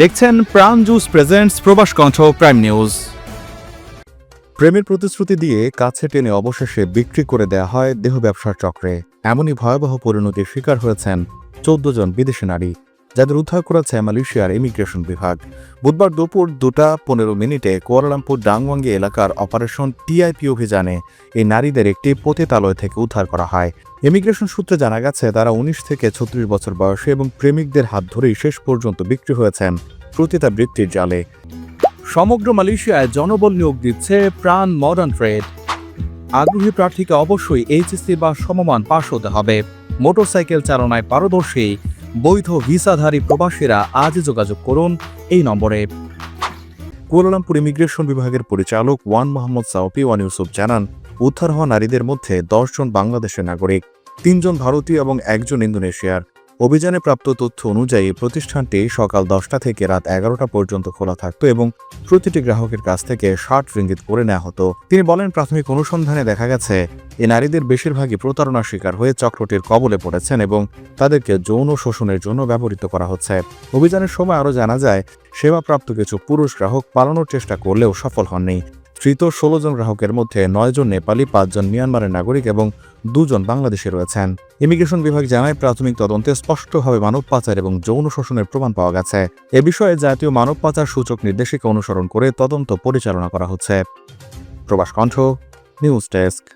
দেখছেন প্রাণ juice presents প্রবাস কণ্ঠ প্রাইম নিউজ প্রেমের প্রতিশ্রুতি দিয়ে কাছে টেনে অবশেষে বিক্রি করে দেয়া হয় দেহ ব্যবসার চক্রে। এমনই ভয়াবহ পরিণতির শিকার হয়েছেন চোদ্দ জন বিদেশি নারী। যাদের উদ্ধার করেছে মালয়েশিয়ার ইমিগ্রেশন বিভাগ। বুধবার দুপুর দুটা পনেরো মিনিটে কুয়ালালামপুর ডাংওয়াঙ্গি এলাকার অপারেশন টিআইপি অভিযানে এই নারীদের একটি পতিতালয় থেকে উদ্ধার করা হয়। ইমিগ্রেশন সূত্রে জানা গেছে, তারা উনিশ থেকে ছত্রিশ বছর বয়সে এবং প্রেমিকদের হাত ধরেই শেষ পর্যন্ত বিক্রি হয়েছেন প্রতিতা বৃত্তির জালে। সমগ্র মালয়েশিয়ায় জনবল নিয়োগ দিচ্ছে প্রাণ মডার্ন ট্রেড আগ্রহী প্রার্থীকে অবশ্যই এইচএসসি বা সমমান পাশ হতে হবে। মোটরসাইকেল চালনায় পারদর্শী বৈধ ভিসাধারী প্রবাসীরা আজ যোগাযোগ করুন এই নম্বরে। কুয়ালালামপুর ইমিগ্রেশন বিভাগের পরিচালক Wan Mohammad Saupi Wan Yusuf জানান, উদ্ধার হওয়া নারীদের মধ্যে দশজন বাংলাদেশের নাগরিক, তিনজন ভারতীয় এবং একজন ইন্দোনেশিয়ার। অভিযানে প্রাপ্ত তথ্য অনুযায়ী প্রতিষ্ঠানটি সকাল দশটা থেকে রাত এগারোটা পর্যন্ত খোলা থাকত এবং প্রতিটি গ্রাহকের কাছ থেকে ষাট রিঙ্গিত করে নেওয়া হতো। তিনি বলেন, প্রাথমিক অনুসন্ধানে দেখা গেছে এই নারীদের বেশিরভাগই প্রতারণার শিকার হয়ে চক্রটির কবলে পড়েছেন এবং তাদেরকে যৌন শোষণের জন্য ব্যবহৃত করা হচ্ছে। অভিযানের সময় আরও জানা যায়, সেবাপ্রাপ্ত কিছু পুরুষ গ্রাহক পালানোর চেষ্টা করলেও সফল হননি। ধৃত ষোলো জন গ্রাহকের মধ্যে নয়জন নেপালি পাঁচজন মিয়ানমারের নাগরিক এবং দুজন বাংলাদেশে রয়েছেন। ইমিগ্রেশন বিভাগ জানায়, প্রাথমিক তদন্তে স্পষ্টভাবে মানব পাচার এবং যৌন শোষণের প্রমাণ পাওয়া গেছে। এ বিষয়ে জাতীয় মানব পাচার সূচক নির্দেশিকা অনুসরণ করে তদন্ত পরিচালনা করা হচ্ছে। প্রবাস কণ্ঠ, নিউজ ডেস্ক।